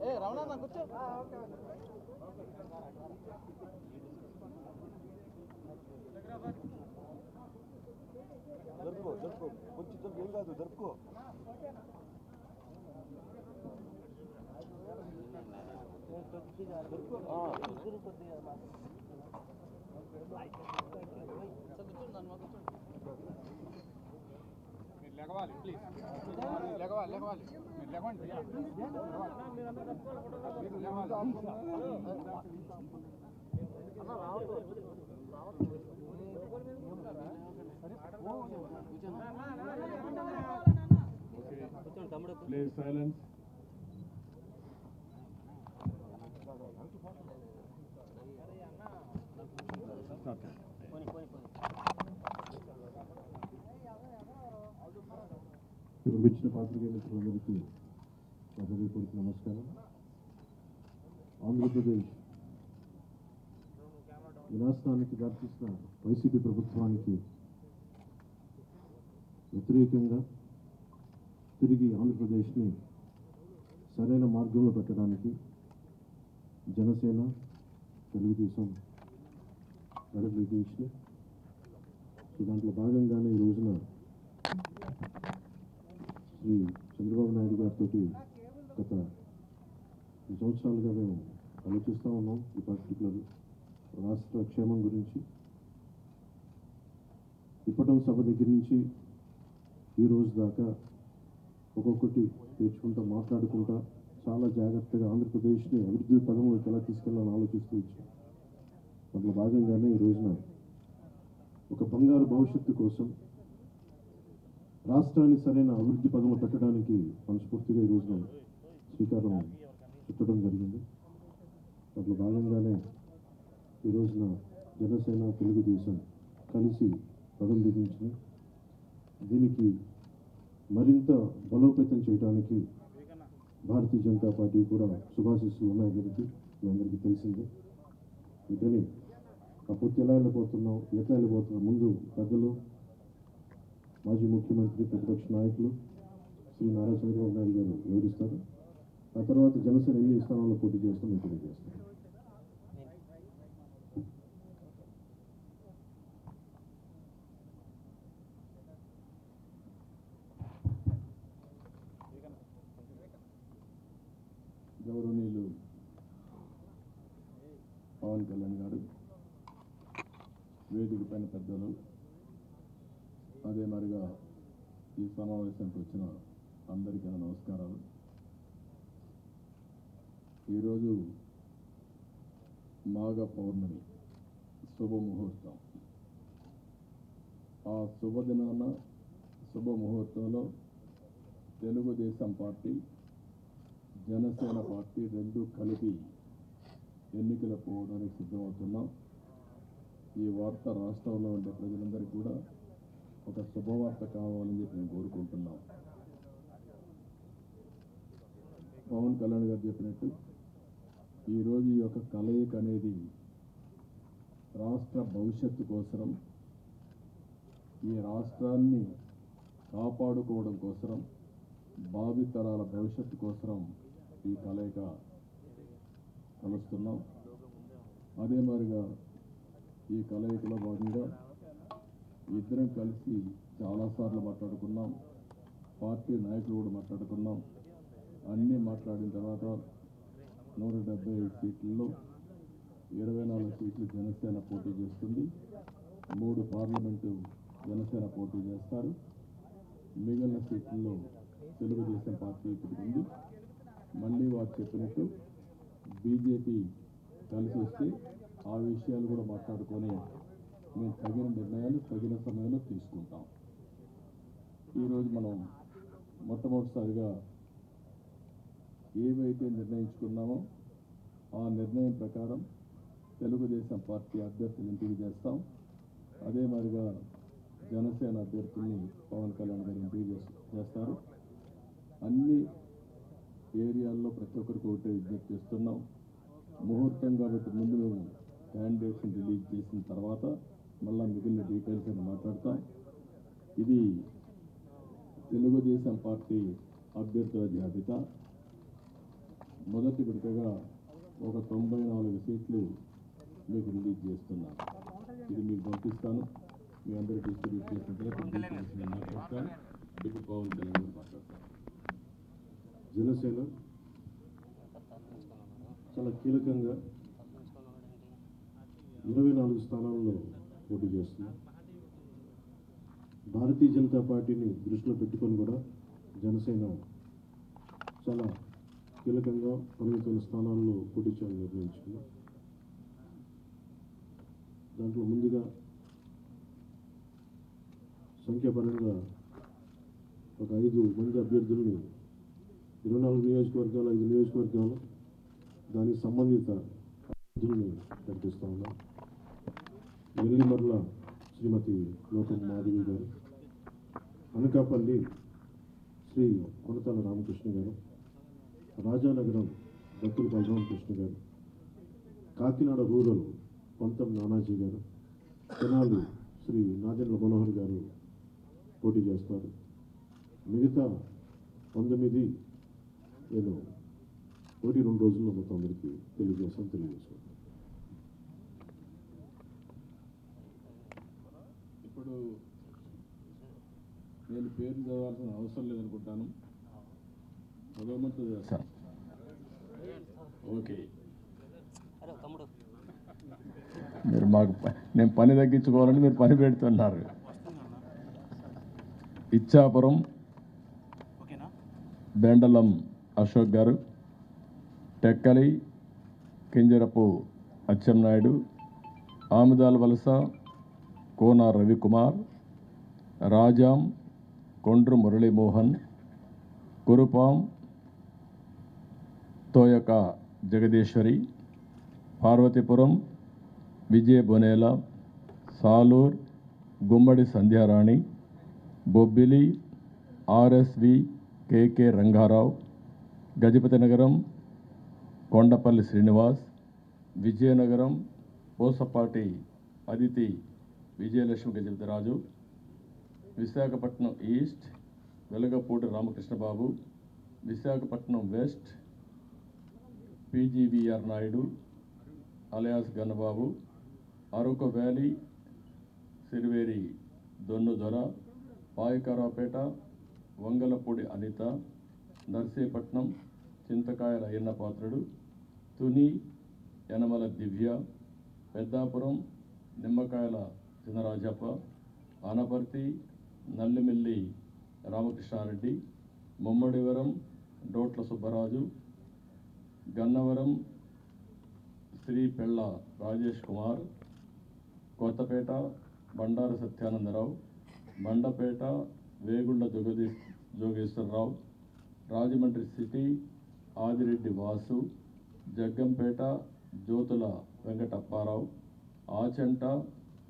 ఏ రమణ కూర్చో జరుపుకో జరుపుకో కొంచెం జరుపు ఏం కాదు జరుపుకో జరుపుకో ఆ. మీరు లెగవాలి ప్లీజ్ మీరు లెగవాలి లెగవాలి మీరు లెగవండి మీరు లెగవాలి Please silence. ఇక్కడికి వచ్చిన పాత్రికేయ మిత్రులందరికీ హృదయపూర్వక నమస్కారం. ఆంధ్రప్రదేశ్ వినాశనానికి దారితీసిన వైసీపీ ప్రభుత్వానికి వ్యతిరేకంగా తిరిగి ఆంధ్రప్రదేశ్ని సరైన మార్గంలో పెట్టడానికి జనసేన తెలుగుదేశం అడుగులు దాంట్లో భాగంగానే ఈ రోజున శ్రీ చంద్రబాబు నాయుడు గారితో గత ఈ సంవత్సరాలుగా మేము ఆలోచిస్తూ ఉన్నాం ఈ పర్టికులర్ రాష్ట్ర క్షేమం గురించి. ఇప్పటం సభ దగ్గర నుంచి ఈ రోజు దాకా ఒక్కొక్కటి తెచ్చుకుంటా మాట్లాడుకుంటా చాలా జాగ్రత్తగా ఆంధ్రప్రదేశ్ని అభివృద్ధి పదంలోకి ఎలా తీసుకెళ్ళాలని ఆలోచిస్తూ వచ్చాం. అందులో భాగంగానే ఈ రోజున ఒక బంగారు భవిష్యత్తు కోసం రాష్ట్రాన్ని సరైన అభివృద్ధి పదము పెట్టడానికి మనస్ఫూర్తిగా ఈ రోజున శ్రీకారం చుట్టడం జరిగింది. దాంట్లో భాగంగానే ఈ రోజున జనసేన తెలుగుదేశం కలిసి పదం దిగించిన దీనికి మరింత బలోపేతం చేయడానికి భారతీయ జనతా పార్టీ కూడా శుభాశిస్సులు ఉన్నాయి దీనికి మీ అందరికీ తెలిసిందే. అందుకని ఆ పొత్తు ఎలా వెళ్ళిపోతున్నాం ఎట్లా వెళ్ళిపోతున్నాం ముందు పెద్దలు మాజీ ముఖ్యమంత్రి ప్రతిపక్ష నాయకులు శ్రీ నారా చంద్రబాబు నాయుడు గారు వివరిస్తారు. ఆ తర్వాత జనసేన ఎన్ని స్థానంలో పోటీ చేస్తాం మేము తెలియజేస్తాం గౌరవనీయులు పవన్ కళ్యాణ్ గారు వేదిక పైన పెద్దలు అదే మరిగా ఈ సమావేశానికి వచ్చిన అందరికీ నమస్కారాలు. ఈరోజు మాఘ పౌర్ణమి శుభముహూర్తం. ఆ శుభదినాన శుభముహూర్తంలో తెలుగుదేశం పార్టీ జనసేన పార్టీ రెండు కలిపి ఎన్నికల పోవడానికి సిద్ధమవుతున్నాం. ఈ వార్త రాష్ట్రంలో ఉండే ప్రజలందరికీ కూడా ఒక శుభవార్త కావాలని చెప్పి నేను కోరుకుంటున్నాం. పవన్ కళ్యాణ్ గారు చెప్పినట్టు ఈరోజు ఈ యొక్క కలయిక అనేది రాష్ట్ర భవిష్యత్తు కోసరం ఈ రాష్ట్రాన్ని కాపాడుకోవడం కోసరం భావితరాల భవిష్యత్తు కోసరం ఈ కలయిక కలుస్తున్నాం అదే మరిగా ఈ కలయికలో భాగంగా ఇద్దరం కలిసి చాలాసార్లు మాట్లాడుకున్నాం. పార్టీ నాయకులు కూడా మాట్లాడుకున్నాం. అన్నీ మాట్లాడిన తర్వాత నూట డెబ్బై ఐదు సీట్లలో ఇరవై నాలుగు సీట్లు జనసేన పోటీ చేస్తుంది. మూడు పార్లమెంటు జనసేన పోటీ చేస్తారు. మిగిలిన సీట్లలో తెలుగుదేశం పార్టీ ఇప్పుడు ఉంది. మళ్ళీ వారు చెప్పినట్టు బీజేపీ కలిసి వస్తే ఆ విషయాలు కూడా మాట్లాడుకొని మేము తగిన నిర్ణయాలు తగిన సమయంలో తీసుకుంటాం. ఈరోజు మనం మొట్టమొదటిసారిగా ఏవైతే నిర్ణయించుకున్నామో ఆ నిర్ణయం ప్రకారం తెలుగుదేశం పార్టీ అభ్యర్థులు ఎంపిక చేస్తాం. అదే మాదిరిగా జనసేన అభ్యర్థుల్ని పవన్ కళ్యాణ్ గారు ఎంపిక చేస్తారు. అన్ని ఏరియాల్లో ప్రతి ఒక్కరికి ఒకటే విజ్ఞప్తి చేస్తున్నాం. ముహూర్తం కాబట్టి ముందు మేము క్యాండిడేట్స్ని రిలీజ్ చేసిన తర్వాత మళ్ళీ మిగిలిన డీటెయిల్స్ అని మాట్లాడతాం? ఇది తెలుగుదేశం పార్టీ అభ్యర్థుల జాబితా మొదటి విడతగా ఒక తొంభై నాలుగు సీట్లు మీకు రిలీజ్ చేస్తున్నాను ఇది మీకు పంపిస్తాను. మీ అందరికీ డిస్ట్రిబ్యూట్ చేసిన తర్వాత మాట్లాడతాను. ఇప్పుడు పవన్ కళ్యాణ్ మాట్లాడతాను. జనసేన చాలా కీలకంగా ఇరవై నాలుగు స్థానాల్లో పోటీ చేస్తుంది భారతీయ జనతా పార్టీని దృష్టిలో పెట్టుకొని కూడా జనసేన చాలా కీలకంగా పరిమితమైన స్థానాల్లో పోటీ చేయాలని నిర్ణయించుకుంది. దాంట్లో ముందుగా సంఖ్యాపరంగా ఒక ఐదు మంది అభ్యర్థులను ఇరవై నాలుగు నియోజకవర్గాలు ఐదు నియోజకవర్గాలు దానికి సంబంధిత అభ్యర్థులను ప్రకటిస్తూ ఉన్నాం. వెల్లిమర్ల శ్రీమతి లోకం మాధవి గారు అనకాపల్లి శ్రీ కొనతాల రామకృష్ణ గారు రాజానగరం భక్తుల బలరామకృష్ణ గారు కాకినాడ రూరల్ పంతం నానాజీ గారు తెనాలి శ్రీ నాదెండ్ల మనోహర్ గారు పోటీ చేస్తారు. మిగతా పంతొమ్మిది నేను ఒకటి రెండు రోజుల్లో మొత్తం అందరికీ తెలియజేస్తాను తెలియజేస్తాను ఇప్పుడు నేను పేరు చదవాల్సిన అవసరం లేదనుకుంటాను. ఓకే. మీరు మాకు నేను పని తగ్గించుకోవాలని మీరు పని పెడుతున్నారు. ఇచ్చాపురం ఓకేనా? బెండలం Ashok garu Tekkali Kinjarapu Atchannaidu Amadalavalasa Kona Ravikumar Rajam Kondru Muralimohan Kurupam Thoyaka Jagadeeswari Parvathipuram Vijaya Bonela Salur Gummadi Sandhyarani Bobbili RSV KK Rangarao Gajapathi Nagaram Kondapalli Srinivas Vizianagaram Pusapati Aditi Vijayalakshmi Gajapathiraju Visakhapatnam east Velagapudi Ramakrishnababu Visakhapatnam west PGVR Naidu alias Ganababu Araku valley Siriveri Donnudora Payakaraopeta Vangalapudi Anitha Narsipatnam Chintakayala Ayyanna Patrudu Tuni Yanamala Divya Peddapuram Nimmakayala Chinarajappa Anaparthi Nallimilli Ramakrishna Reddy Mummidivaram డోట్ల Subbaraju Gannavaram Shri Pella Rajesh Kumar Kothapeta Bandaru Satyanandarao Mandapeta వేగుండ జోగదీ Jogeswararao Rajahmundry city Adireddy Vasu Jaggampeta Jyothula Venkatappa Rao Achanta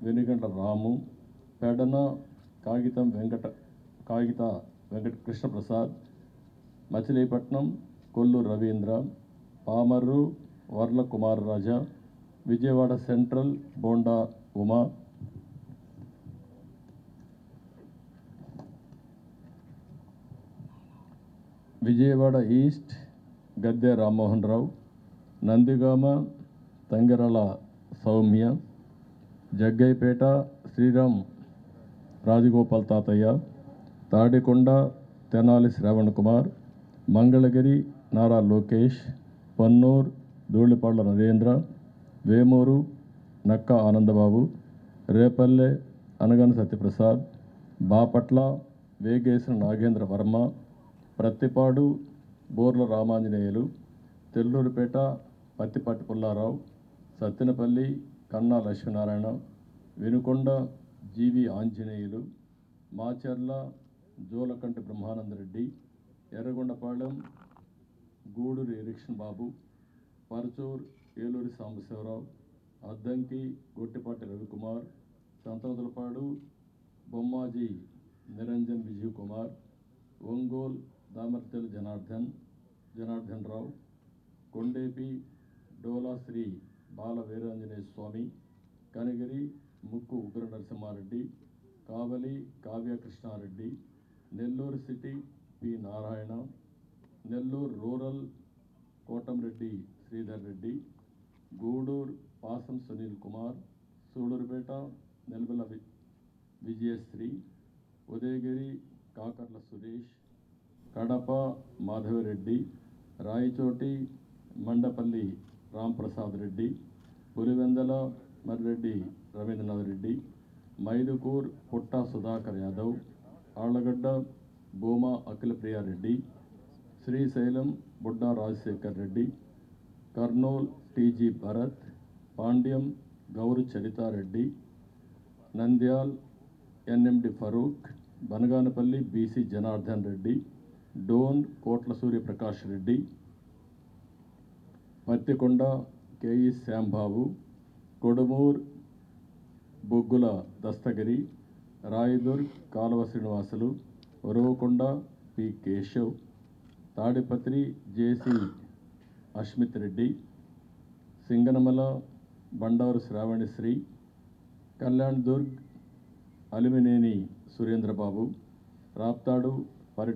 Venigandla రాము పెడన కాగితం వెంకట కాగిత Venkata Krishnaprasad Machilipatnam Kollu Ravindra Pamarru Varla Kumar Raja Vijayawada central Bonda Uma. Vijayawada east Gadde Rammohan Rao Nandigama Tangirala Sowmya Jaggayyapeta Sriram Rajagopal Tatayya Tadikonda Tenali Shravan Kumar Mangalagiri Nara Lokesh పన్నూర్ Dhulipala Narendra Vemuru నక్క ఆనందబాబు రేపల్లె అనగన సత్యప్రసాద్ బాపట్ల వేగేసిన నాగేంద్ర వర్మ ప్రత్తిపాడు బోర్ల Ramanjaneyulu తెల్లూరుపేట Prathipati Pullarao Sattenapalli Kanna Lakshminarayana Venukonda GV Anjaneyulu Macherla Julakanti Brahmanandareddy Yerragondapalem Guduri Erikshan Babu Parchur Eluri Sambasivarao Addanki Gottipati Ravikumar Santhanuthalapadu Bommaji Niranjan Vijay Kumar Ongole Damacharla Janardhan Janardhan Rao Kondapi Dola Sri Bala Veeranjaneya Swamy Kanigiri Mukku Ugra Narasimhareddy Kavali Kavya Krishnareddy Nellore city P Narayana Nellore rural Kotamreddy Sridhar Reddy Gudur Pasam Sunil Kumar Sullurpeta నెల్బెల వి Vijayasri Udayagiri Kakarla Suresh Kadapa Madhavi Reddy Rayachoti Mandapalli Ramprasad Reddy Pulivendula Marreddy Ravindranath Reddy Mydukur Putta Sudhakar Yadav Allagadda Bhuma Akhilapriyareddy Srisailam Budda Rajasekhar Reddy Kurnool TG Bharath Panyam Gowru Charithareddy Nandyal NMD Farooq Banaganapalli BC Janardhan Reddy Dhone Kotla Suryaprakash Reddy Pattikonda KE Shyambabu Kodumur Bogula Dastagiri Rayadurg Kaluva Srinivasulu Uravakonda P Keshav Tadipatri JC Asmith Reddy Singanamala Bandaru Sravanisri Kalyandurg Alimineni Surendrababu Raptadu పరి